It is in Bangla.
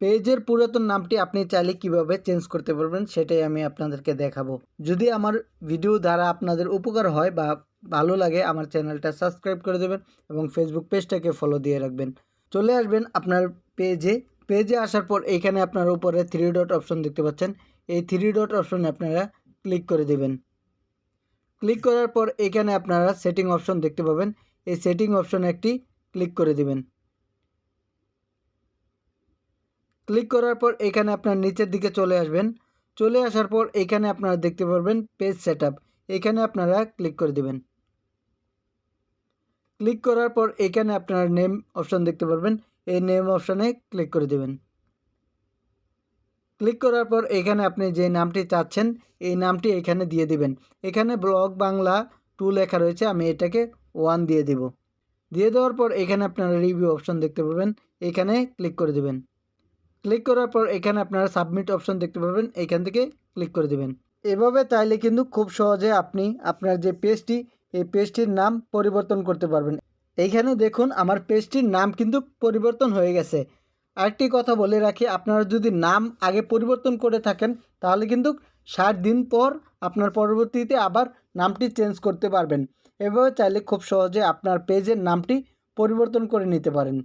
পেজের পুরাতন নামটি আপনি চাইলে কীভাবে চেঞ্জ করতে পারবেন সেটাই আমি আপনাদেরকে দেখাবো। যদি আমার ভিডিও দ্বারা আপনাদের উপকার হয় বা ভালো লাগে, আমার চ্যানেলটা সাবস্ক্রাইব করে দেবেন এবং ফেসবুক পেজটাকে ফলো দিয়ে রাখবেন। চলে আসবেন আপনার পেজে পেজে আসার পর এইখানে আপনার উপরে থ্রি ডট অপশন দেখতে পাচ্ছেন। এই থ্রি ডট অপশনে আপনারা ক্লিক করে দেবেন। ক্লিক করার পর এখানে আপনারা সেটিং অপশন দেখতে পাবেন। এই সেটিং অপশনে একটি ক্লিক করে দিবেন। ক্লিক করার পর এখানে আপনার নিচের দিকে চলে আসবেন। চলে আসার পর এখানে আপনারা দেখতে পারবেন পেজ সেট এখানে আপনারা ক্লিক করে দিবেন। ক্লিক করার পর এখানে আপনারা নেম অপশান দেখতে পারবেন। এই নেম অপশানে ক্লিক করে দেবেন। ক্লিক করার পর এখানে আপনি যে নামটি চাচ্ছেন, এই নামটি এখানে দিয়ে দিবেন। এখানে ব্লগ বাংলা টু লেখা রয়েছে, আমি এটাকে ওয়ান দিয়ে দিব। দিয়ে দেওয়ার পর এখানে আপনারা রিভিউ অপশন দেখতে পাবেন এখানে ক্লিক করে দেবেন। ক্লিক করার পর এখানে আপনারা সাবমিট অপশন দেখতে পাবেন, এখান থেকে ক্লিক করে দেবেন। এভাবে চাইলে কিন্তু খুব সহজে আপনি আপনার যে পেজটি, এই পেজটির নাম পরিবর্তন করতে পারবেন। এইখানে দেখুন আমার পেজটির নাম কিন্তু পরিবর্তন হয়ে গেছে। আরেকটি কথা বলে রাখি, আপনারা যদি নাম আগে পরিবর্তন করে থাকেন, তাহলে কিন্তু ষাট দিন পর আপনার পরবর্তীতে আবার নামটি চেঞ্জ করতে পারবেন। এভাবে চাইলে খুব সহজে আপনার পেজের নামটি পরিবর্তন করে নিতে পারেন।